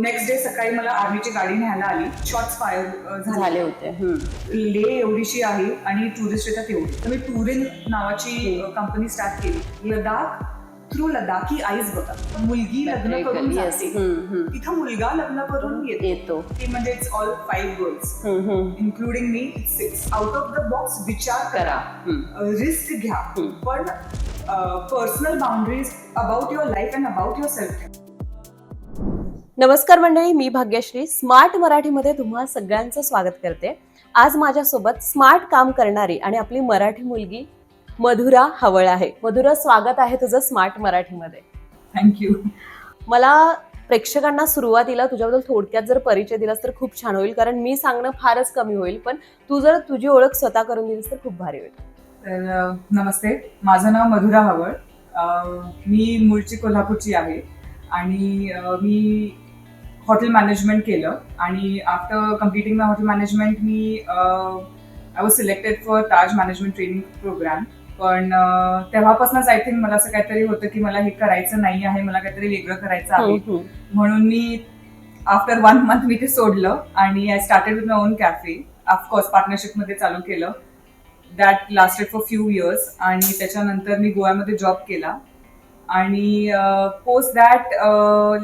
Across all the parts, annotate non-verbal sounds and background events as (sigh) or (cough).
Next day सकाळी मला आर्मीची गाडी न्यायला आली. शॉर्ट्स फायर झाले. होते. ले एवढीशी आहे आणि टुरिस्ट येतात एवढी. तर मी टुरिन नावाची कंपनी स्टार्ट केली. लडाख थ्रू लडाखी आईज बघा. मुलगी लग्न करून. जाते. तिथं मुलगा लग्न करून येते. ती म्हणजे it's all five girls. Including me six out of the box विचार करा. रिस्क घ्या. पण personal boundaries about your life and about your self नमस्कार मंडळी मी भाग्यश्री. स्मार्ट मराठीमध्ये तुम्हा सगळ्यांचं स्वागत करते. आज माझ्यासोबत स्मार्ट काम करणारी आणि आपली मराठी मुलगी मधुरा हवळ आहे. मधुरा स्वागत आहे तुझं स्मार्ट मराठीमध्ये. थँक्यू मला प्रेक्षकांना सुरुवातीला तुझ्याबद्दल थोडक्यात जर परिचय दिलास तर खूप छान होईल कारण मी सांगणं फारच कमी होईल पण तू जर तुझी ओळख स्वतः करून दिलीस तर खूप भारी होईल. तर नमस्ते. माझं नाव मधुरा हवळ. मी मूळची कोल्हापूरची आहे आणि मी हॉटेल मॅनेजमेंट केलं. आणि after completing my hotel management me I was selected for Taj management training programme पण अ, तेव्हापासूनच आय थिंक मला असं काहीतरी होतं की मला हे करायचं नाही आहे मला काहीतरी वेगळं करायचं आहे. हम्म, हम्म. म्हणून मी आफ्टर वन मंथ मी ते सोडलं आणि I started with my own cafe of course पार्टनरशिपमध्ये चालू केलं. That lasted for few years आणि त्याच्यानंतर मी गोव्यामध्ये जॉब केला. आणि पोस्ट दॅट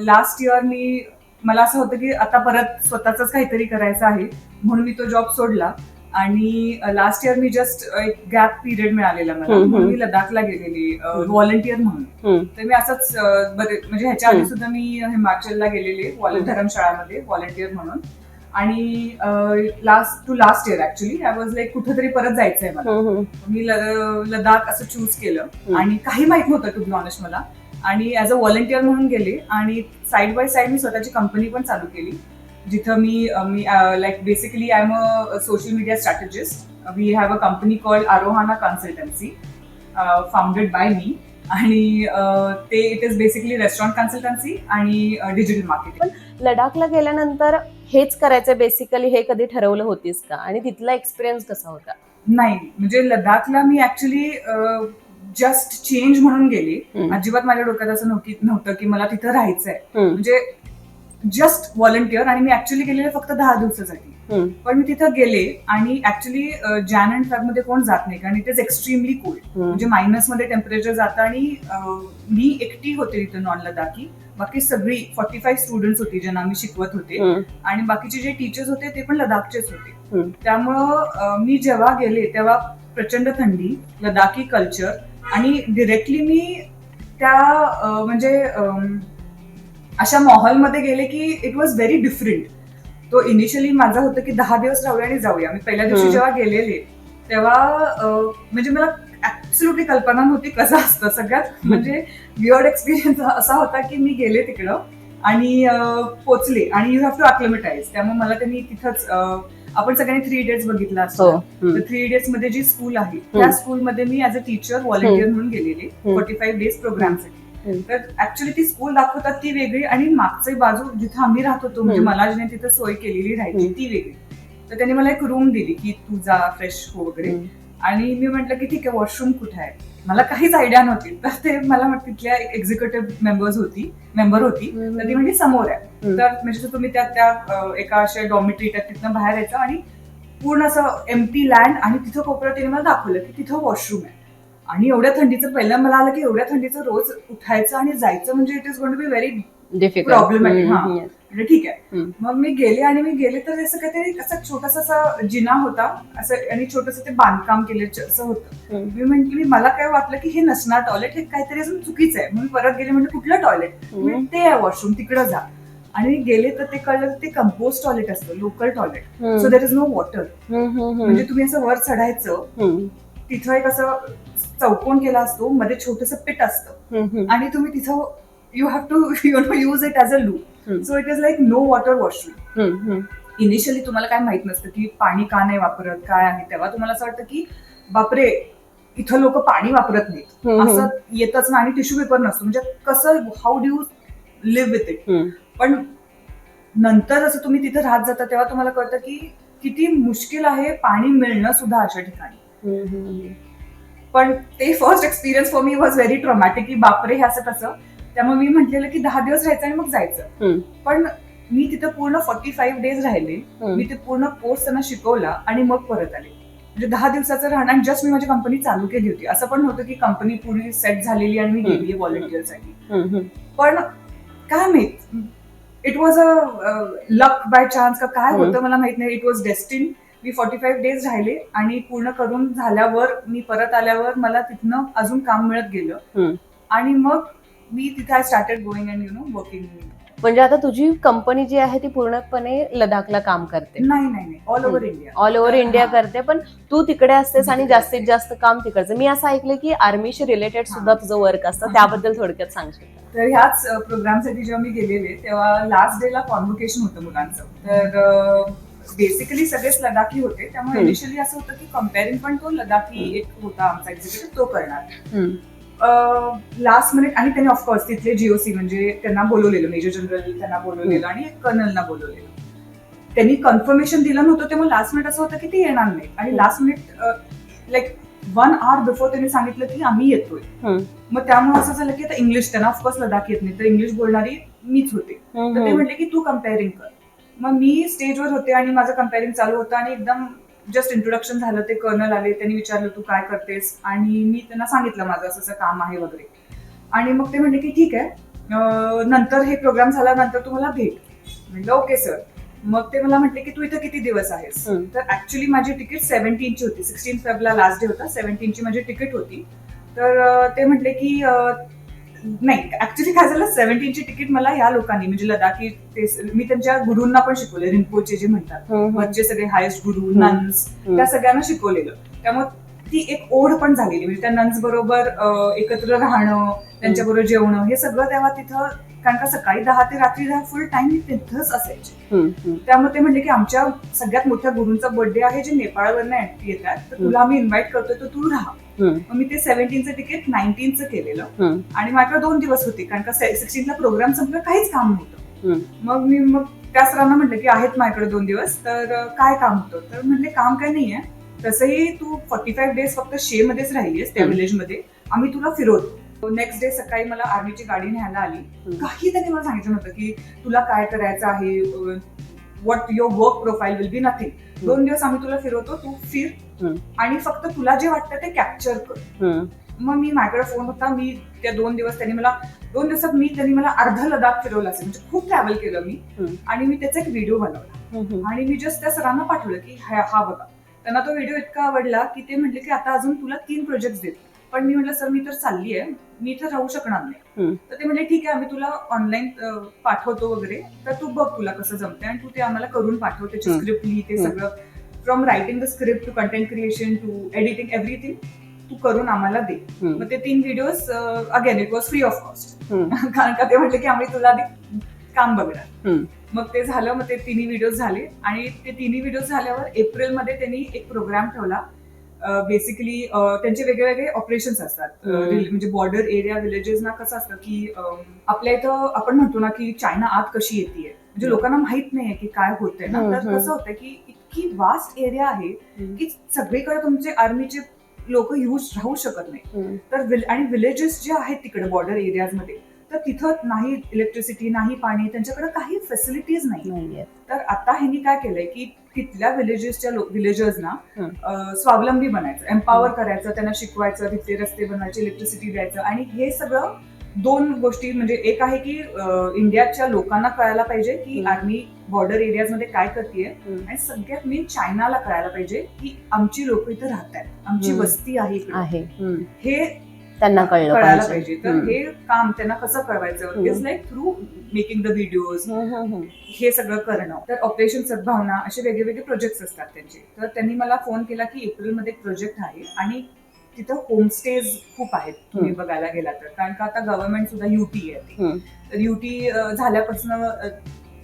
लास्ट इयर मी मला असं होतं की आता परत स्वतःच काहीतरी करायचं आहे म्हणून मी तो जॉब सोडला. आणि लास्ट इयर मी जस्ट एक गॅप पिरियड मिळालेला मला. म्हणून मी लडाखला गेलेली व्हॉलंटियर म्हणून. तर मी असंच बरे म्हणजे ह्याच्या आधी. सुद्धा मी हिमाचलला गेलेले धर्मशाळामध्ये व्हॉलंटियर म्हणून. आणि last to last year actually I was like कुठेतरी परत जायचंय मला. मी लडाख असं चूज केलं. आणि काही माहीत नव्हतं टू बी ऑनेस्ट मला. आणि ॲज अ व्हॉलंटियर म्हणून गेले आणि साईड बाय साईड मी स्वतःची कंपनी पण चालू केली जिथं मी मी like basically I am a social media strategist we have a company called Aarohana consultancy founded by me आणि ते it is basically restaurant consultancy आणि डिजिटल मार्केटिंग लडाखला गेल्यानंतर हेच करायचं बेसिकली हे कधी ठरवलं होतीस का? आणि तिथला एक्सपिरियन्स कसा होता? नाही म्हणजे लडाखला मी ऍक्च्युली जस्ट चेंज म्हणून गेले. अजिबात माझ्या डोक्यात असं नव्हती नव्हतं की मला तिथं राहायचंय. म्हणजे जस्ट व्हॉलंटियर आणि मी ऍक्च्युली गेलेले फक्त दहा दिवसासाठी. पण मी तिथं गेले आणि ऍक्च्युली जॅन अँड फेबमध्ये कोण जात नाही कारण इट इज एक्स्ट्रीमली कोल्ड. म्हणजे मायनसमध्ये टेम्परेचर जातं आणि मी एकटी होते तिथं नॉन लडाखी बाकी सगळी फॉर्टी फाईव्ह स्टुडंट्स होती ज्यांना मी शिकवत होते. आणि बाकीचे जे टीचर्स होते ते पण लडाखचेच होते. त्यामुळं मी जेव्हा गेले तेव्हा प्रचंड थंडी लडाखी कल्चर आणि डिरेक्टली मी त्या म्हणजे अशा माहोलमध्ये गेले की इट वॉज व्हेरी डिफरंट तो इनिशियली माझा होतं की दहा दिवस राहूया आणि जाऊया. मी पहिल्या दिवशी. जेव्हा गेलेले तेव्हा म्हणजे मला ऍब्सोल्युटली कल्पना नव्हती कसं असतं. सगळ्यात म्हणजे विअर्ड एक्सपिरियन्स असा होता की मी गेले तिकडं आणि पोचले. आणि यू हॅव टू अक्लेमेटाईज त्यामुळे मला त्यांनी तिथंच आपण सगळ्यांनी थ्री इडियट्स बघितला असतो थ्री इडियट्समध्ये जी स्कूल आहे त्या स्कूलमध्ये मी ऍज अ टीचर व्हॉलंटियर म्हणून गेलेले. फोर्टी फाईव्ह डेज प्रोग्रामसाठी. तर ऍक्च्युली ती स्कूल दाखवतात ती वेगळी आणि मागचे बाजू जिथं आम्ही राहत होतो म्हणजे. मला जिने तिथं सोय केलेली राहायची. ती वेगळी तर त्यांनी मला एक रूम दिली की तू जा फ्रेश हो वगैरे. आणि मी म्हटलं की ठीक आहे वॉशरूम कुठे आहे? मला काहीच आयडिया नव्हती. तर ते मला तिथल्या एक एक्झिक्युटिव्ह मेंबर्स होती मेंबर होती. तर ती म्हणजे समोर आहे. तर म्हणजे तुम्ही त्या त्या एका अशा डॉमिटरी तिथनं बाहेर यायचं आणि पूर्ण असं एम्प्टी लँड आणि तिथं कोपऱ्यात तिने मला दाखवलं की तिथं वॉशरूम आहे. आणि एवढ्या थंडीचं पहिलं मला आलं की एवढ्या थंडीचं रोज उठायचं आणि जायचं म्हणजे it is going to be very हा. हम्म. म्हणजे ठीक आहे हम्म. मग मी गेले आणि मी गेले तर असं काहीतरी असं छोटासा असा जिना होता असं आणि छोटस ते बांधकाम केले असं होतं हम्म. मी म्हंटली मी मला काय वाटलं की हे नसणार टॉयलेट हे काहीतरी अजून चुकीचं आहे म्हणून परत गेले म्हणजे कुठलं टॉयलेट हम्म. ते आहे वॉशरूम तिकडं जा आणि गेले तर ते कळलं तर ते कंपोस्ट टॉयलेट असतं लोकल टॉयलेट हम्म. So there is no water hmm, hmm, hmm. म्हणजे तुम्ही असं वर चढायचं हम्म, तिथं एक असं चौकोन केला असतो मध्ये छोटस पिट असतं हम्म, हम्म. आणि तुम्ही तिथं you have to you know use it as a loo hmm. So it is like no water washroom hmm, hmm. Initially तुम्हाला काय माहीत नसतं की पाणी का नाही वापरत काय आहे. तेव्हा तुम्हाला असं वाटतं की बापरे इथं लोक पाणी वापरत नाहीत. हम्म, असं येतच ना आणि टिश्यू पेपर नसतो. म्हणजे कसं how do you live with it hmm. पण नंतर जसं तुम्ही तिथे राहत जाता तेव्हा तुम्हाला कळतं की किती मुश्किल आहे पाणी मिळणं सुद्धा अशा ठिकाणी. हम्म, हम्म. पण ते first experience for me was very traumatic की बापरे हे असं कसं? त्यामुळे मी म्हटलेलं की दहा दिवस राहायचं आणि मग जायचं. पण मी तिथं पूर्ण फॉर्टी फाईव्ह डेज राहिले. मी ते पूर्ण कोर्स त्यांना शिकवला आणि मग परत आले म्हणजे दहा दिवसाचं राहणं आणि जस्ट मी माझी कंपनी चालू केली होती असं पण नव्हतं की कंपनी पूर्ण सेट झालेली आणि मी. गेली व्हॉलेंटिअरसाठी. पण काय माहीत it was a luck by chance का काय. होतं मला माहीत नाही इट वॉज डेस्टिन मी फॉर्टी फाईव्ह डेज राहिले आणि पूर्ण करून झाल्यावर मी परत आल्यावर मला तिथनं अजून काम मिळत गेलं. आणि मग मी तिथे I started going and you know working म्हणजे आता तुझी कंपनी जी आहे ती पूर्णपणे लडाखला काम करते नाही नाही नाही all over India all over India. करते पण तू तिकडे असतेस आणि जास्तीत. जास्त काम तिकडचं मी असं ऐकलं की आर्मीशी रिलेटेड. सुद्धा तुझं वर्क असतं. त्याबद्दल थोडक्यात सांगशील? तर ह्याच प्रोग्रामसाठी जेव्हा मी गेलेले तेव्हा लास्ट डेला कॉन्व्होकेशन होतं मुलांचं तर बेसिकली सगळेच लडाखी होते त्यामुळे. इनिशियली असं होतं की कम्पेअरिंग पण तो लडाखी एक होता आमचा एक्झिक्युटिव्ह तो करणार. लास्ट मिनिट आणि त्यांनी ऑफकोर्स तिथले जीओसी म्हणजे त्यांना बोलवलेलं मेजर जनरल त्यांना बोलवलेलं आणि कर्नलना बोलवलेलं. त्यांनी कन्फर्मेशन दिलं नव्हतं तेव्हा लास्ट मिनिट असं होतं की ते येणार नाही आणि last minute like one hour before त्यांनी सांगितलं की आम्ही येतोय. मग त्यामुळे असं झालं की आता इंग्लिश त्यांना ऑफकोर्स लडाख येत नाही. तर इंग्लिश बोलणारी मीच होते. तर ते. म्हटले की तू कम्पेअरिंग कर. मग मी स्टेजवर होते आणि माझं कम्पेअरिंग चालू होतं आणि एकदम जस्ट इंट्रोडक्शन झालं ते कर्नल आले त्यांनी विचारलं तू काय करतेस? आणि मी त्यांना सांगितलं माझं असं असं काम आहे वगैरे. आणि मग ते म्हणले की ठीक आहे. नंतर हे प्रोग्राम झाल्यानंतर तू मला भेट. म्हणलं ओके सर मग ते मला म्हटले की तू इथं किती दिवस आहेस. तर ऍक्च्युली माझी तिकीट सेव्हन्टीनची होती. सिक्स्टीन फेबला लास्ट डे होता. सेव्हन्टीनची माझी तिकीट होती. तर ते म्हटले की नाही ऍक्च्युली काय झालं सेव्हन्टीनची तिकीट मला ह्या लोकांनी म्हणजे लडाखी ते मी त्यांच्या गुरूंना पण शिकवले रिंपोचे जे म्हणतात हम्म, हम्म. वरचे सगळे हायेस्ट गुरु. नन्स हम्म. त्या सगळ्यांना शिकवलेलं त्यामुळे ती एक ओढ पण झालेली म्हणजे त्या नन्स बरोबर एकत्र राहणं त्यांच्याबरोबर जेवणं हे सगळं तेव्हा तिथं कारण का सकाळी दहा ते रात्री दहा फुल टाइम तिथंच असायचे. त्यामुळे ते म्हणले की आमच्या सगळ्यात मोठ्या गुरूंचा बर्थडे आहे जे नेपाळवरनं येतात तर तुला आम्ही इन्व्हाइट करतोय तर तू राहा. मग मी ते सेव्हन्टीनचं तिकीट नाईन्टीनचं केलेलं. आणि माझ्याकडे दोन दिवस होते कारण का सिक्स्टीनला प्रोग्राम संपला काहीच काम नव्हतं. मग मी मग त्या सरांना म्हटलं की आहेत माझ्याकडे दोन दिवस तर काय काम होतं? तर म्हटले काम काय नाहीये. तसंही तू फॉर्टी फाईव्ह डेज फक्त शे मध्येच राहिलीस त्या हम्म. विलेजमध्ये. आम्ही तुला फिरवतो. नेक्स्ट डे सकाळी मला आर्मीची गाडी न्यायला आली. काही त्यांनी मला सांगितलं नव्हतं की तुला काय करायचं आहे what your work profile will be nothing दोन दिवस आम्ही तुला फिरवतो तू फिर. आणि फक्त तुला जे वाटतं ते कॅप्चर कर. मग मी माझ्याकडे फोन होता मी त्या दोन दिवस त्यांनी मला दोन दिवसात मी त्यांनी मला अर्ध लडाख फिरवलं असेल म्हणजे खूप ट्रॅव्हल केलं मी. आणि मी त्याचा एक व्हिडिओ बनवला. आणि मी जस्ट त्या सरांना पाठवलं की हा हा बघा त्यांना तो व्हिडिओ इतका आवडला की ते म्हटले की आता अजून तुला तीन प्रोजेक्ट देतो पण मी म्हटलं सर मी तर चालली आहे मी इथे राहू शकणार नाही. तर ते म्हटले ठीक आहे आम्ही तुला ऑनलाईन पाठवतो वगैरे तर तू बघ तुला कसं जमतंय आणि तू ते आम्हाला करून पाठव त्याची. स्क्रिप्ट लिही ते. सगळं from writing the script to content creation to editing everything तू करून आम्हाला दे. मग ते तीन videos again it was free of cost. कारण का ते म्हटले की आम्ही तुला आधी काम बघणार. मग ते झालं मग ते तिन्ही व्हिडिओज झाले आणि ते तिन्ही व्हिडिओज झाल्यावर एप्रिलमध्ये त्यांनी एक प्रोग्राम ठेवला बेसिकली त्यांचे वेगळे वेगळे ऑपरेशन्स असतात म्हणजे बॉर्डर एरिया विलेजेस ना कसं असतं की आपल्या इथं आपण म्हणतो ना की चायना आत कशी येते म्हणजे लोकांना माहीत नाहीये की काय होतंय ना तर. कसं होतं की इतकी वास्ट एरिया आहे. की सगळीकडे तुमचे आर्मीचे लोक यूज राहू शकत नाही. तर आणि विलेजेस जे आहेत तिकडे बॉर्डर एरियाजमध्ये तर तिथं नाही इलेक्ट्रिसिटी नाही पाणी त्यांच्याकडे काही फॅसिलिटीज नाही. तर आता ह्यांनी काय केलंय की तिथल्या विलेजेसच्या विलेजर्सना स्वावलंबी बनायचं एम्पॉवर करायचं त्यांना शिकवायचं तिथले रस्ते बनवायचे इलेक्ट्रिसिटी द्यायचं आणि हे सगळं दोन गोष्टी म्हणजे एक आहे की इंडियाच्या लोकांना कळायला पाहिजे की. आर्मी बॉर्डर एरियाजमध्ये काय करते. आणि सगळ्यात मेन चायनाला कळायला पाहिजे की आमची लोक इथं राहतात आमची हं. वस्ती आहे. हे त्यांना कळायला पाहिजे तर. हे काम त्यांना कसं कळवायचं. Is like through making the videos. हे सगळं करणं. तर ऑपरेशन सद्भावना असे वेगवेगळे प्रोजेक्ट्स असतात त्यांचे. तर त्यांनी मला फोन केला की एप्रिलमध्ये एक प्रोजेक्ट आहे आणि तिथं होमस्टेज खूप आहेत. तुम्ही. बघायला गेला तर. कारण का आता गव्हर्नमेंट सुद्धा युटी आहे. तर युटी झाल्यापासून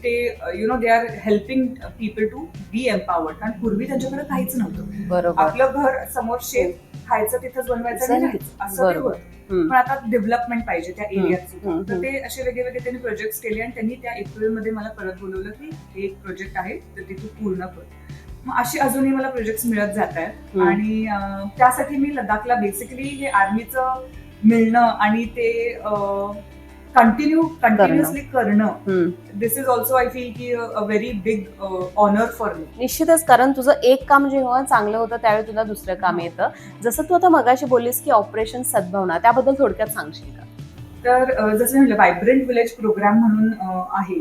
ते you know they are helping people to be empowered कारण पूर्वी त्यांच्याकडे काहीच नव्हतं. बरोबर. आपलं घर समोर शेत खायचं तिथंच बनवायचं आणि. असं ते बरोबर. होतं हम्म. पण आता डेव्हलपमेंट पाहिजे त्या. हम्म, तर हम्म. ते असे वेगळे वेगळे त्यांनी प्रोजेक्ट केले आणि त्यांनी त्या एप्रिलमध्ये मला परत बोलवलं की हे एक प्रोजेक्ट आहे तर ते तू पूर्ण कर मग अशी अजूनही मला प्रोजेक्ट मिळत जात आहेत हम्म. आणि अं, त्यासाठी मी लडाखला बेसिकली हे आर्मीचं मिळणं आणि ते अं, कंटिन्यू कंटिन्युअसली करणं. This is also I feel की a very big honour for me निश्चितच कारण तुझं एक काम जेव्हा चांगलं होतं त्यावेळी तुला दुसरं काम येतं. जसं तू आता मगाशी बोललीस की ऑपरेशन सद्भावना त्याबद्दल थोडक्यात सांगशील का? तर जसं म्हटलं व्हायब्रंट विलेज प्रोग्राम म्हणून आहे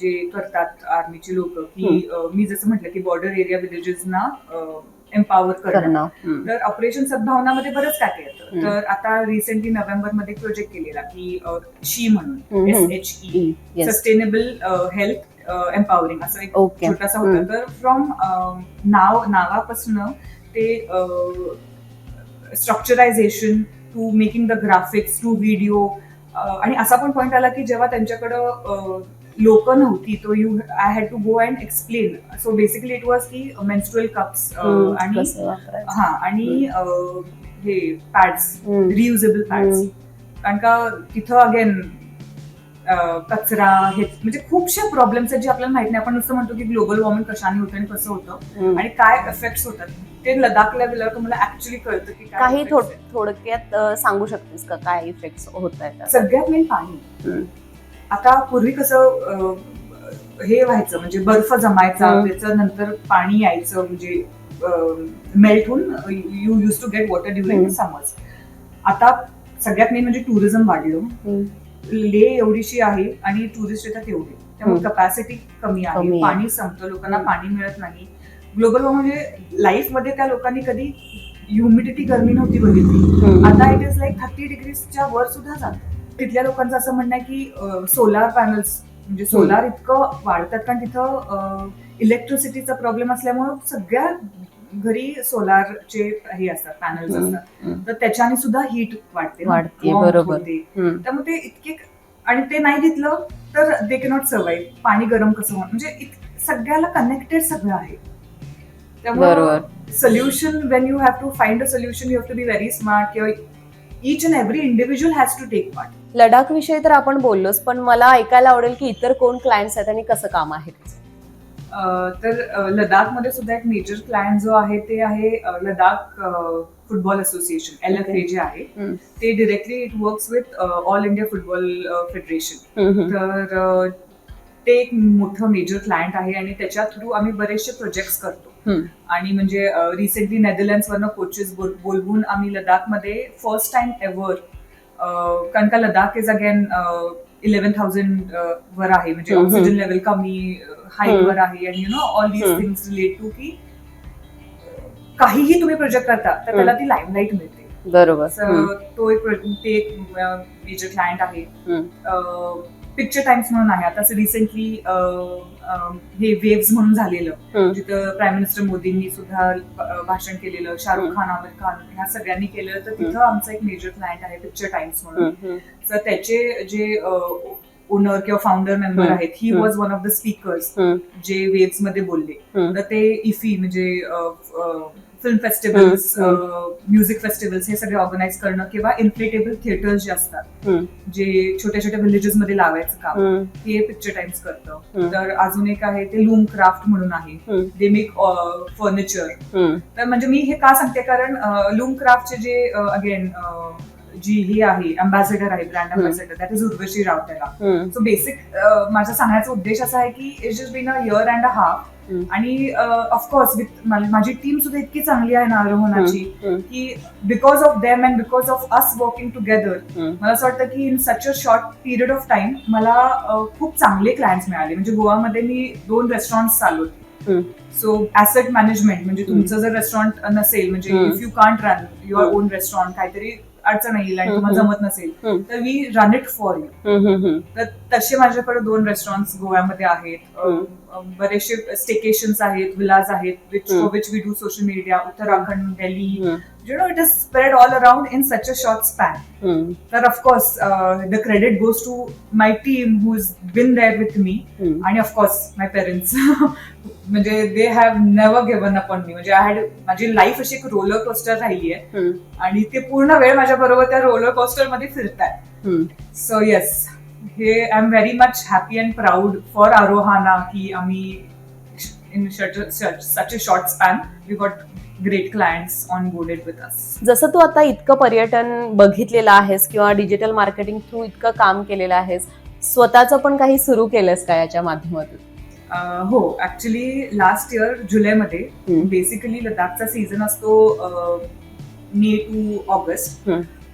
जे करतात आर्मीची लोक की मी जसं म्हटलं की बॉर्डर एरिया विलेजेसना एम्पावर करणं. तर ऑपरेशन सद्भावनामध्ये बरंच काय येतं. तर आता रिसेंटली नोव्हेंबरमध्ये प्रोजेक्ट केलेला की शी म्हणून. S H E. Sustainable health empowering असं एक छोटासा होता तर फ्रॉम नाव नावापासून ते structurization to making the graphics to video आणि असा पण पॉइंट आला की जेव्हा त्यांच्याकडं लोक नव्हती तो you I had to go and explain so basically it was की मेन्स्ट्रुअल कप्स. आणि? हा आणि अं, हे पॅड्स. Reusable pads. कारण का तिथं अगेन कचरा हे म्हणजे खूपशा प्रॉब्लेम्स आहेत जे आपल्याला माहीत नाही आपण नुसतं म्हणतो की ग्लोबल वॉर्मिंग कशाने होतं आणि कसं होतं. आणि काय इफेक्ट होतात ते लडाख लेवलवर तुम्हाला ऍक्च्युली कळतं की काही. थोडक्यात सांगू शकतेस का काय इफेक्ट होत आहेत सगळ्यात मेन पाणी. आता पूर्वी कसं हे व्हायचं म्हणजे बर्फ जमायचा. त्याचं नंतर पाणी यायचं म्हणजे मेल्ट होऊन you use to get water during. Summers आता सगळ्यात मेन म्हणजे टुरिझम वाढलं ले एवढीशी आहे आणि टुरिस्ट येतात एवढे त्यामुळे. कपॅसिटी कमी आहे. पाणी संपतं लोकांना. पाणी मिळत नाही ग्लोबल म्हणजे लाईफमध्ये त्या लोकांनी कधी ह्युमिडिटी गरमी नव्हती बघितली आता इट इज लाईक थर्टी डिग्रीजच्या वर सुद्धा जात तिथल्या लोकांचं असं म्हणणं आहे की सोलार पॅनल्स म्हणजे सोलार इतकं वाढतात कारण तिथं इलेक्ट्रिसिटीचा प्रॉब्लेम असल्यामुळं सगळ्या घरी सोलारचे हे असतात पॅनल्स. असतात. तर त्याच्याने सुद्धा हीट वाढते. बरोबर. त्यामुळे ते इतके आणि ते नाही घेतलं तर दे कॅनॉट सर्वाईव्ह पाणी गरम कसं होणार? म्हणजे सगळ्याला कनेक्टेड सगळं आहे. त्यामुळे solution when you have to find a solution you have to be very smart किंवा each and every individual has to take part Ladakh विषयी तर आपण बोललोच पण मला ऐकायला आवडेल की इतर कोण क्लायंट्स आहेत आणि कसं काम आहे. तर लडाखमध्ये सुद्धा एक मेजर क्लायंट जो आहे ते आहे Ladakh football association L F A जे आहे. ते directly it works with All India Football Federation. तर ते एक मोठं मेजर क्लायंट आहे आणि त्याच्या थ्रू आम्ही बरेचसे प्रोजेक्ट्स करतो. आणि म्हणजे रिसेंटली नेदरलँड्स वरनं कोचेस बोलवून आम्ही लडाखमध्ये फर्स्ट टाइम एव्हर कारण Ladakh Ladakh is again eleven thousand वर आहे म्हणजे हम्म. ऑक्सिजन लेवल कमी हाईट हम्म. वर आहे आणि you know all these hmm. Things relate to की काहीही तुम्ही प्रोजेक्ट करता तर त्याला ती लाईमलाईट मिळते बरोबर हम्म. तो एक ते एक मेजर क्लायंट आहे हम्म. पिक्चर टाइम्स म्हणून आहे आता रिसेंटली हे वेव्स म्हणून झालेलं. जिथं प्राईम मिनिस्टर मोदींनी सुद्धा भाषण केलेलं शाहरुख. खान आमिर खान ह्या सगळ्यांनी केलेलं तर तिथं. आमचा एक मेजर क्लायंट आहे पिक्चर टाइम्स म्हणून. तर त्याचे जे ओनर किंवा फाउंडर मेंबर. आहेत he. Was one of the speakers. जे वेव्समध्ये बोलले. तर ते इफी म्हणजे फिल्म फेस्टिवल्स. म्युझिक फेस्टिवल्स हे सगळे ऑर्गनाईज करणं किंवा इन्फ्लेटेबल थिएटर्स जे असतात. जे छोट्या छोट्या विलेजेस मध्ये लावायचं काम. हे पिक्चर टाइम्स करतं. तर अजून एक आहे ते लूम क्राफ्ट म्हणून आहे. They make furniture. तर म्हणजे मी हे का सांगते कारण लूम क्राफ्टचे जे अगेन जी ही आहे अम्बॅसेडर आहे brand. Ambassador that is Urvashi Rautela hmm. So basic माझा सांगण्याचा उद्देश असा आहे की it just been a year and a half. आणि ऑफकोर्स विथ माझी टीम सुद्धा इतकी चांगली आहे ना आरोहणाची. की because of them and because of us working together. मला असं वाटतं की in such a short period of time मला खूप चांगले क्लायंट्स मिळाले म्हणजे गोवामध्ये मी दोन रेस्टॉरंट चालवते. सो ऍसेट मॅनेजमेंट म्हणजे तुमचं जर रेस्टॉरंट नसेल म्हणजे. If you can't run your. Own restaurant काहीतरी अडचण येईल आणि. तुम्हाला जमत नसेल. तर we run it for you. तर तसे माझ्याकडे दोन रेस्टॉरंट गोव्यामध्ये आहेत बरेचसे स्टेकेशन्स आहेत विलाज आहेत which. Which we do social media Uttarakhand Delhi. You know it is spread all around in such a short span. तर of course the credit goes to my team who is been there with me. आणि of course my parents म्हणजे they have never given up on me म्हणजे I had माझी life अशी एक roller coaster राहिली आहे. आणि ते पूर्ण वेळ माझ्या बरोबर त्या रोलर कोस्टरमध्ये फिरतात. सो येस हे I am very much happy and proud for Aarohana की आम्ही in such a short span we got great clients onboarded with us. जसं तू आता इतकं पर्यटन बघितलेलं आहेस किंवा डिजिटल मार्केटिंग थ्रू इतकं काम केलेलं आहेस स्वतःचं पण काही सुरू केलंस का याच्या माध्यमातून हो ऍक्च्युली लास्ट इयर जुलैमध्ये. बेसिकली लडाखचा सीझन असतो मे टू ऑगस्ट.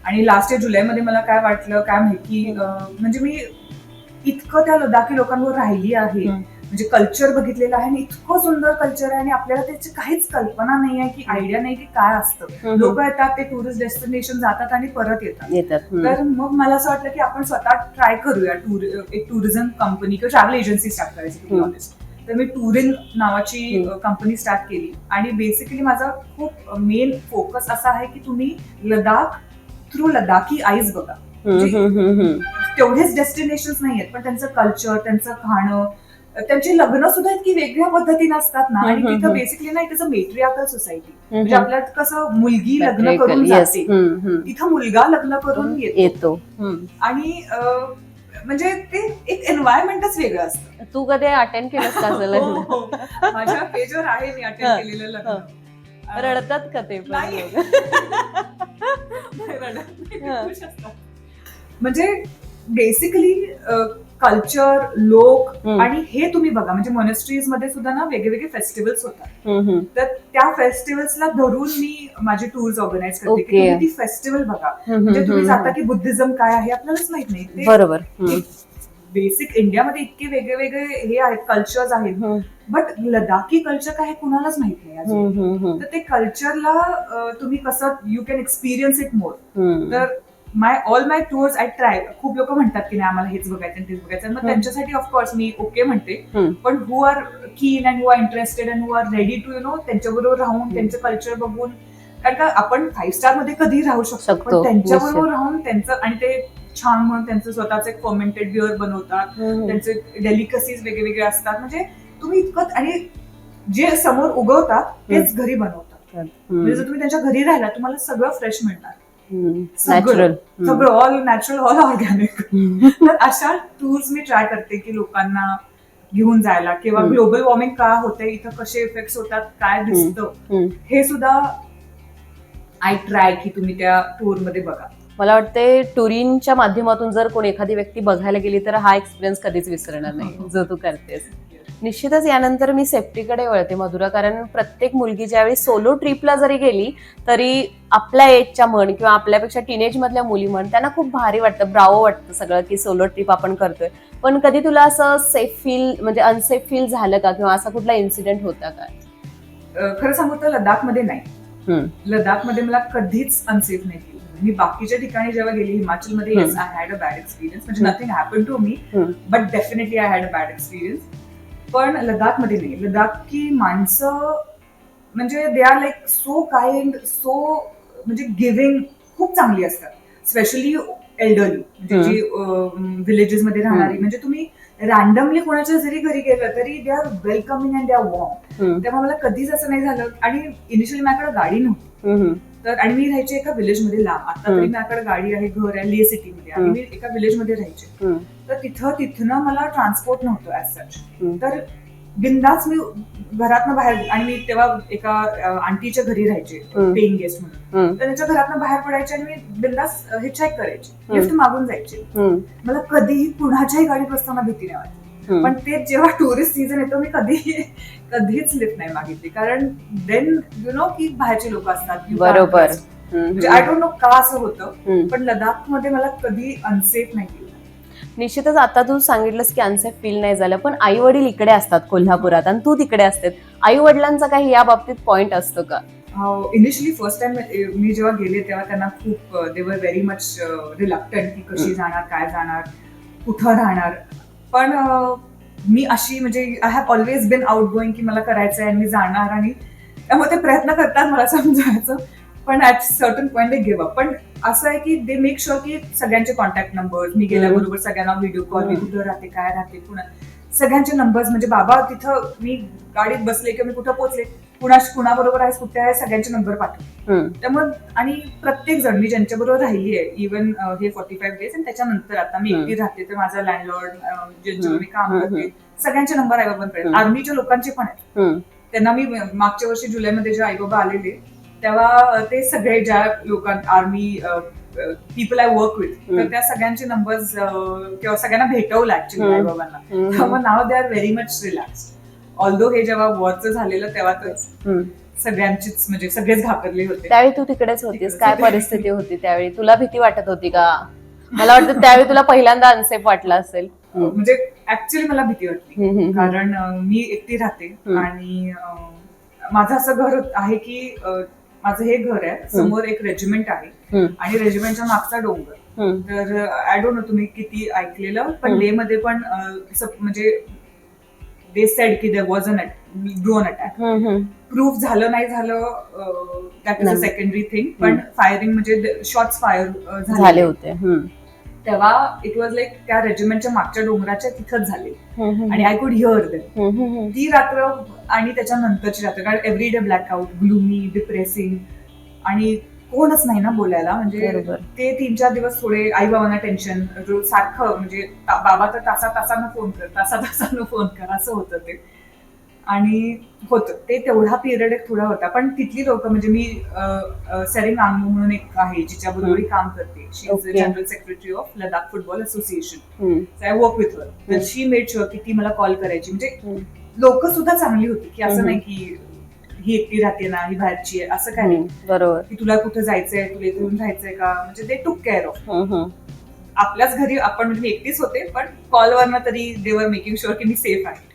आणि लास्ट इयर जुलैमध्ये मला काय वाटलं काय माहिती म्हणजे मी इतकं त्या लडाखी लोकांवर राहिली आहे. म्हणजे कल्चर बघितलेलं आहे आणि इतकं सुंदर कल्चर आहे आणि आपल्याला त्याची काहीच कल्पना नाही आहे की आयडिया नाही की काय असतं. लोक येतात ते टुरिस्ट डेस्टिनेशन जातात आणि परत येतात. तर मग मला असं वाटलं की आपण स्वतः ट्राय करूया टूर एक टुरिझम कंपनी किंवा ट्रॅव्हल एजन्सी स्टार्ट करायची तर मी टुरिन नावाची. कंपनी स्टार्ट केली. आणि बेसिकली माझा खूप मेन फोकस असा आहे की तुम्ही लडाख थ्रू लडाखी आईज बघा हम्म. तेवढेच डेस्टिनेशन नाही आहेत पण त्यांचं कल्चर त्यांचं खाणं त्यांची लग्न सुद्धा इतकी वेगळ्या पद्धतीने असतात ना आणि तिथं. बेसिकली ना इट अ मेट्रियाकल सोसायटी म्हणजे. आपल्यात कसं मुलगी लग्न करून. जाते. तिथं मुलगा लग्न करून येतो. आणि म्हणजे ते एक एन्व्हायरमेंटच वेगळं असतं तू कधी अटेंड केलंस का असं लग्न (laughs) हो, हो. माझ्या पेजवर आहे मी अटेंड केलेलं लग्न रडतात का ते पण नाही. लोकं? रडत नाही, हा. खुश असतात. म्हणजे बेसिकली कल्चर लोक हम्म. आणि हे तुम्ही बघा म्हणजे मोनेस्ट्रीजमध्ये सुद्धा ना वेगवेगळे फेस्टिवल्स होतात हम्म, हम्म. तर त्या फेस्टिवल्सला धरून मी माझे टूर्स ऑर्गनाईज करते की Okay. तुम्ही ती फेस्टिवल बघा हम्म, म्हणजे हम्म, तुम्ही हम्म. जाता की बुद्धिझम काय आहे आपल्यालाच माहीत नाही ते बरोबर हम्म. बेसिक इंडियामध्ये इतके वेगळे वेगळे हे आहेत कल्चर्स आहेत. बट लडाखी कल्चर काय हे कुणालाच माहीत नाही अजून. तर ते कल्चरला तुम्ही कसं you can experience it more. तर my all my tours I try खूप लोक म्हणतात की नाही आम्हाला हेच बघायचं तेच बघायचं. मग. त्यांच्यासाठी ऑफकोर्स मी ओके म्हणते. पण who are keen and who are interested and who are ready to you know त्यांच्याबरोबर राहून त्यांचं कल्चर बघून. कारण का आपण फाईव्ह स्टारमध्ये कधी राहू शकतो. पण त्यांच्याबरोबर निश्चित. राहून त्यांचं आणि ते छान म्हणून त्यांचं स्वतःच एक फॉर्मेंटेड बिअर बनवतात हम्म. त्यांचे डेलिकसीज वेगळे वेगळे असतात म्हणजे तुम्ही इतकं आणि जे समोर उगवतात तेच घरी बनवतात. म्हणजे जर तुम्ही त्यांच्या घरी राहिला तुम्हाला सगळं फ्रेश मिळणार. सगळं. All natural all organic. तर अशा टूर्स मी ट्राय करते की लोकांना घेऊन जायला किंवा. ग्लोबल वॉर्मिंग का होते इथं कसे इफेक्ट होतात काय दिसतं. हे सुद्धा आय ट्राय की तुम्ही त्या टूरमध्ये बघा मला वाटते टुरिनच्या माध्यमातून जर कोणी एखादी व्यक्ती बघायला गेली तर हा एक्सपिरियन्स कधीच विसरणार नाही जो तू करतेस. निश्चितच यानंतर मी सेफ्टीकडे वळते मधुरा कारण प्रत्येक मुलगी ज्यावेळी सोलो ट्रिपला जरी गेली तरी आपल्या एजच्या म्हण किंवा आपल्यापेक्षा टीनेज मधल्या मुली म्हण त्यांना खूप भारी वाटतं ब्रावो वाटतं सगळं की सोलो ट्रिप आपण करतोय. पण कधी तुला असं सेफ फील म्हणजे अनसेफ फील झालं का? किंवा असा कुठला इन्सिडेंट होता का? खरं सांगू तर लडाखमध्ये नाही. लडाखमध्ये मला कधीच अनसेफ नाही मी बाकीच्या ठिकाणी जेव्हा गेली हिमाचलमध्ये yes I had a bad experience म्हणजे. Nothing happen to me. But definitely I had a bad experience पण लडाखमध्ये नाही लडाखची माणसं म्हणजे they are like so kind so म्हणजे गिव्हिंग खूप चांगली असतात स्पेशली एल्डरली म्हणजे. जी विलेजेस मध्ये राहणारी. म्हणजे तुम्ही रॅन्डमली कोणाच्या जरी घरी गेलं तरी they are welcoming and they are warm. तेव्हा मला कधीच असं नाही झालं आणि इनिशियली माझ्याकडे गाडी नव्हती. तर आणि मी राहायचे एका विलेजमध्ये लांब आता तरी. माझ्याकडे गाडी आहे घर आहे ले सिटी मध्ये आणि. मी एका विलेजमध्ये राहायचे. तर तिथं तिथनं मला ट्रान्सपोर्ट नव्हतं ऍज सच. तर बिंदाच मी घरातनं बाहेर आणि मी तेव्हा एका आंटीच्या घरी राहायचे. पेइंग गेस्ट म्हणून. तर त्यांच्या घरातनं बाहेर पडायचे आणि मी बिंदास हे चेक करायचे. लिफ्ट मागून जायचे. मला कधीही कुणाच्याही गाडीत बसताना भीती नाही हम्म. पण ते जेव्हा टुरिस्ट सीझन येतो मी कधी कधीच लिफ्ट नाही मागितली. कारण देन यु नो की बाहेरचे लोक असतात बरोबर. म्हणजे आय डोंट नो का असं होतं. पण लडाखमध्ये मला कधी अनसेफ नाही निश्चितच आता तू सांगितलंस की अनसेफ फील नाही झालं पण आई वडील इकडे असतात कोल्हापुरात आणि तू तिकडे असते आई वडिलांचा काही या बाबतीत पॉइंट असतो का? इनिशियली फर्स्ट टाइम मी जेव्हा गेले तेव्हा त्यांना खूप देवर व्हेरी मच रिलक्टंट की कशी जाणार काय जाणार कुठं राहणार. पण मी अशी म्हणजे I have always been out going की मला करायचं आहे मी जाणार आणि त्यामुळे ते प्रयत्न करतात मला समजायचं पण at certain point they give up पण असं आहे की दे मेक शुअर की सगळ्यांचे कॉन्टॅक्ट नंबर मी गेल्याबरोबर सगळ्यांना व्हिडिओ कॉल मी. कुठं राहते काय राहते पुन्हा सगळ्यांचे नंबर्स म्हणजे बाबा तिथं मी गाडीत बसले किंवा मी कुठं पोहोचले कुणा कुणाबरोबर आहे कुठे आहे सगळ्यांचे नंबर पाठव. त्यामुळे आणि प्रत्येक जण मी ज्यांच्याबरोबर राहिली आहे इवन हे फोर्टी फाईव्ह डेज आणि त्याच्यानंतर आता मी. एकटी राहते तर माझा लँडलॉर्ड ज्यांच्यावर मी काम करते सगळ्यांचे नंबर आहे बाबांकडे हम्म. आर्मीच्या लोकांचे पण आहेत. त्यांना मी मागच्या वर्षी जुलैमध्ये जेव्हा आईबाबा आलेले तेव्हा ते सगळे ज्या लोकांना army people I work with. तर त्या सगळ्यांचे नंबर्स किंवा सगळ्यांना भेटवलं ऍक्च्युली. आईबाबांना हम्म, त्यामुळे नाव they are very much relax although हे जेव्हा वॉरचं झालेलं तेव्हा तर. सगळ्यांचीच म्हणजे सगळेच घाबरले होते त्यावेळी तू तिकडेच होतीस काय. परिस्थिती होती त्यावेळी तुला भीती वाटत होती का मला वाटतं त्यावेळी तुला पहिल्यांदा अनसेफ वाटला असेल हम्म. म्हणजे ऍक्च्युली मला भीती वाटली. कारण मी एकटी राहते. आणि माझं असं घर आहे की माझं हे घर आहे समोर एक रेजिमेंट आहे. आणि रेजिमेंटच्या मागचा डोंगर. तर आय डोंट नो तुम्ही किती ऐकलेलं पण. डे मध्ये पण म्हणजे दे सेड की there was an drone attack. Proof झालं नाही झालं that is a. Secondary thing पण फायरिंग म्हणजे शॉर्ट्स फायर झाले होते. तेव्हा इट वॉज लाईक त्या रेजिमेंटच्या मागच्या डोंगराच्या तिथंच झाले. आणि आय कुड हिअर हम्म. ती रात्र आणि त्याच्यानंतरची रात्र कारण every day blackout gloomy depressing आणि कोणच नाही ना बोलायला. म्हणजे ते तीन चार दिवस थोडे आई बाबांना टेन्शन सारखं म्हणजे बाबा तर तासा तासानं फोन कर तासा तासानं फोन कर असं होतं ते. आणि होतं. ते तेवढा पिरियड एक थोडा होता. पण तिथली लोक म्हणजे मी सेरिंग आंगू म्हणून एक आहे जिच्या बरोबर काम करते. She is. General secretary of Ladakh football association I work with her. She made sure की ती मला कॉल करायची. म्हणजे. लोक सुद्धा चांगली होती की असं. नाही की ही एकटी राहते ना ही बाहेरची आहे असं काय नाही. बरोबर. की तुला कुठं जायचंय तुला इथून राहायचंय का? म्हणजे दे टूक केअर ऑफ. आपल्याच घरी आपण म्हणजे मी एकटीच होते पण कॉलवरनं तरी देवर मेकिंग शुअर की मी सेफ आहे.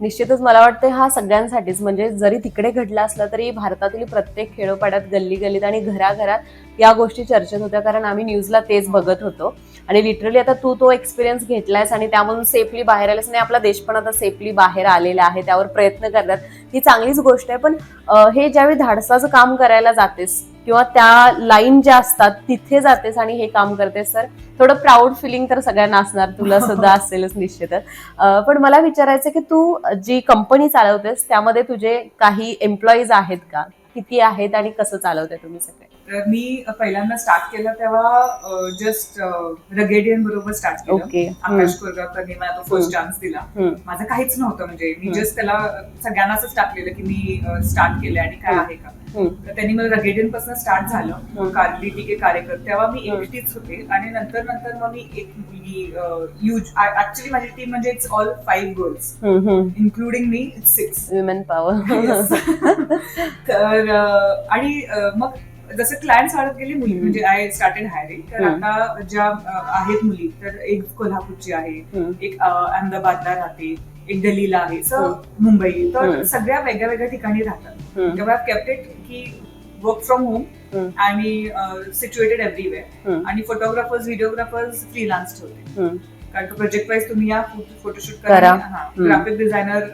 निश्चितच मला वाटतं हा सगळ्यांसाठीच म्हणजे जरी तिकडे घडला असला तरी भारतातील प्रत्येक खेडोपाड्यात गल्ली गल्लीत आणि घराघरात या गोष्टी चर्चेत होत्या कारण आम्ही न्यूजला तेच बघत होतो. आणि लिटरली आता तू तो एक्सपिरियन्स घेतलायस आणि त्यामधून सेफली बाहेर आलेस आणि आपला देश पण आता सेफली बाहेर आलेला आहे त्यावर प्रयत्न करतात. ही चांगलीच गोष्ट आहे पण हे ज्यावेळी धाडसाचं काम करायला जातेस किंवा त्या लाईन ज्या असतात तिथे जातेस आणि हे काम करतेस तर थोडं प्राऊड फिलिंग तर सगळ्यांना असणार तुला (laughs) सुद्धा असेलच निश्चितच. पण मला विचारायचं की तू जी कंपनी चालवतेस त्यामध्ये तुझे काही एम्प्लॉईज आहेत का? किती आहेत आणि कसं चालवताय तुम्ही सगळे? तर मी पहिल्यांदा स्टार्ट केलं तेव्हा जस्ट रगेडियन बरोबर स्टार्ट केलं. आकाश कोरगावकरने मला तो फर्स्ट चान्स दिला. माझं काहीच नव्हतं म्हणजे मी. जस्ट त्याला सगळ्यांनाच टाकलेलं की मी स्टार्ट केलंय आणि काय आहे का. तर त्यांनी मला रगेडियनपासून स्टार्ट झालं. कारली टिके कार्यकर तेव्हा मी. एकटीच होते आणि नंतर नंतर मग मी एक मुलगी युज ऍक्च्युली माझी टीम म्हणजे it's all five girls including me it's six women power तर आणि मग जसं क्लायंट्स वाढत गेली मुली. म्हणजे आय स्टार्टेड हायरिंग तर. आता ज्या आहेत मुली तर एक कोल्हापूरची आहे एक अहमदाबादला राहते एक दिल्लीला आहे सो मुंबई. तर. सगळ्या वेगळ्या वेगळ्या ठिकाणी राहतात. तेव्हा केप्ट इट की वर्क फ्रॉम होम. आणि सिच्युएटेड एव्हरीवेअर आणि फोटोग्राफर्स व्हिडिओग्राफर्स फ्रीलान्स ठेवते. कारण प्रोजेक्ट वाईज तुम्ही या फोटोशूट करा. Graphic designer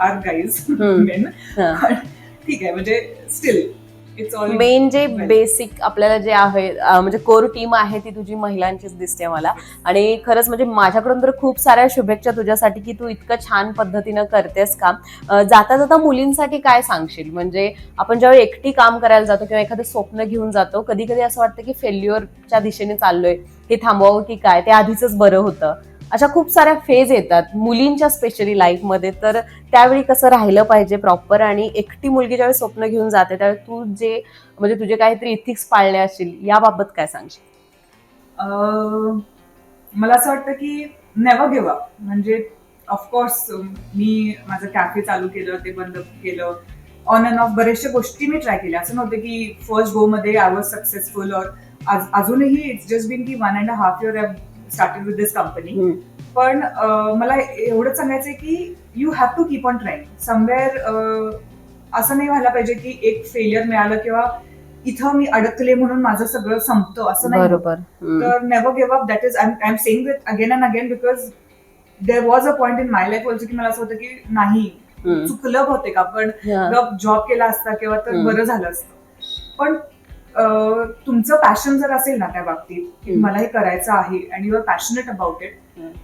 are guys. Main ठीक आहे म्हणजे स्टील मेन जे. बेसिक आपल्याला जे आहे म्हणजे कोर टीम आहे ती तुझी महिलांचीच दिसते मला. आणि खरंच म्हणजे माझ्याकडून तर खूप साऱ्या शुभेच्छा तुझ्यासाठी की तू इतकं छान पद्धतीनं करतेस काम. अं, जाता जाता मुलींसाठी काय सांगशील? म्हणजे आपण ज्यावेळी एकटी काम करायला जातो किंवा एखादं स्वप्न घेऊन जातो कधी कधी असं वाटतं की फेल्युअरच्या दिशेने चाललोय हे थांबवावं की काय? ते आधीच बरं होतं. अशा खूप साऱ्या फेज येतात. मुलींच्या स्पेशली लाईफमध्ये तर त्यावेळी कसं राहिलं पाहिजे प्रॉपर आणि एकटी मुलगी ज्यावेळी स्वप्न घेऊन जाते त्यावेळी तू जे म्हणजे तुझे काहीतरी इथिक्स पाळले असतील याबाबत काय सांगशील? मला असं वाटतं की नेव्हर गिव्ह अप म्हणजे ऑफकोर्स मी माझं कॅफे चालू केलं ते बंद केलं. ऑन अँड ऑफ बऱ्याचशा गोष्टी मी ट्राय केल्या. असं नव्हतं की फर्स्ट गो मध्ये आय वॉज सक्सेसफुल और अजूनही इट्स जस्ट बिन की one and half year started with this company पण मला एवढंच सांगायचंय की you have to keep on trying somewhere असं नाही व्हायला पाहिजे की एक फेलियर मिळालं किंवा इथं मी अडकले म्हणून माझं सगळं संपतं असं नाही. बरोबर. तर never give up that is I am saying that again and again because there was a point in my life also की मला असं होतं की नाही. चुकलं होते का पण. जॉब केला असता किंवा तर. बरं झालं असतं पण तुमचं पॅशन जर असेल ना त्या बाबतीत की. मला हे करायचं आहे आणि you are passionate about it.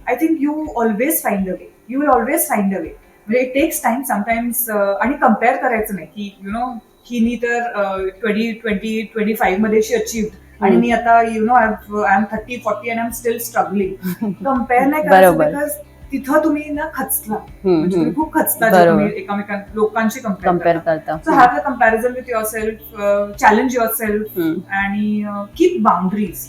I think you always find a way you will always find a way म्हणजे इट टेक्स टाइम समटाइम्स आणि कंपेअर करायचं नाही की यु नो हिनी तर ट्वेंटी ट्वेंटी ट्वेंटी फाईव्हमध्ये शी अचीव्ह आणि. मी आता you know I am thirty forty and I am still struggling compare नाही करायचं. बिकॉज तिथं तुम्ही ना खचला. म्हणजे तुम्ही. खूप खचता. जेव्हा तुम्ही एकामेकां लोकांशी कंपेअर करता. So have the comparison with your self challenge your self आणि कीप बाउंड्रीज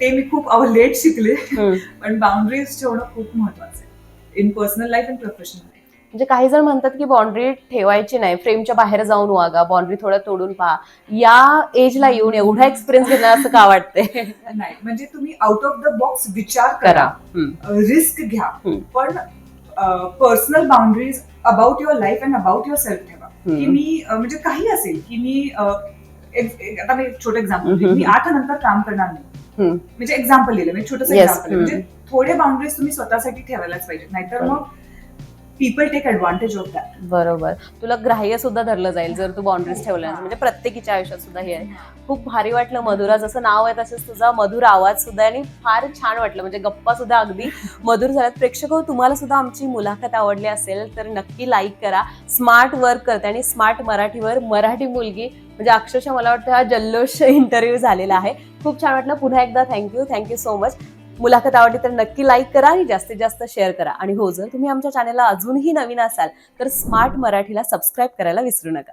ते मी खूप लेट शिकले. (laughs) पण बाउंड्रीज ठेवणं खूप महत्वाचं आहे. In personal life and professional म्हणजे काही जण म्हणतात की बाउंड्री ठेवायची नाही. फ्रेमच्या बाहेर जाऊन वागा बाउंड्री थोडं तोडून पहा. या एजला येऊन एवढा एक्सपिरियन्स घेणार असं का वाटतंय? (laughs) नाही म्हणजे तुम्ही आउट ऑफ द बॉक्स विचार करा. रिस्क घ्या. पण personal boundaries about your life and about your self ठेवा. की. मी म्हणजे काही असेल की मी आता मी छोटं एक्झाम्पल. मी आठ नंतर काम करणार नाही. म्हणजे एक्झाम्पल दिलं. म्हणजे छोटंसं. एक्झाम्पल म्हणजे थोडे बाउंड्रीज तुम्ही स्वतःसाठी ठेवायलाच पाहिजे नाहीतर. मग people take advantage of that बरोबर. तुला ग्राह्य सुद्धा धरलं जाईल जर तू बाउंड्रीज ठेवल्या नाहीस. म्हणजे प्रत्येकीच्या आयुष्यात सुद्धा हे आहे. खूप भारी वाटलं मधुरा. जसं नाव आहे तसंच तुझा मधुर आवाज सुद्धा आहे आणि फार छान वाटलं. म्हणजे गप्पा सुद्धा अगदी मधुर झाल्यात. प्रेक्षक हो, तुम्हाला सुद्धा आमची मुलाखत आवडली असेल तर नक्की लाईक करा. स्मार्ट वर्क करते आणि स्मार्ट मराठीवर मराठी मुलगी. म्हणजे अक्षरशः मला वाटतं हा जल्लोष इंटरव्ह्यू झालेला आहे. खूप छान वाटलं. पुन्हा एकदा थँक्यू थँक्यू सो मच मुलाखत आवडली तर नक्की लाईक करा आणि जास्तीत जास्त शेअर करा. आणि हो जर तुम्ही आमच्या चॅनलला अजूनही नवीन असाल तर स्मार्ट मराठीला सबस्क्राईब करायला विसरू नका.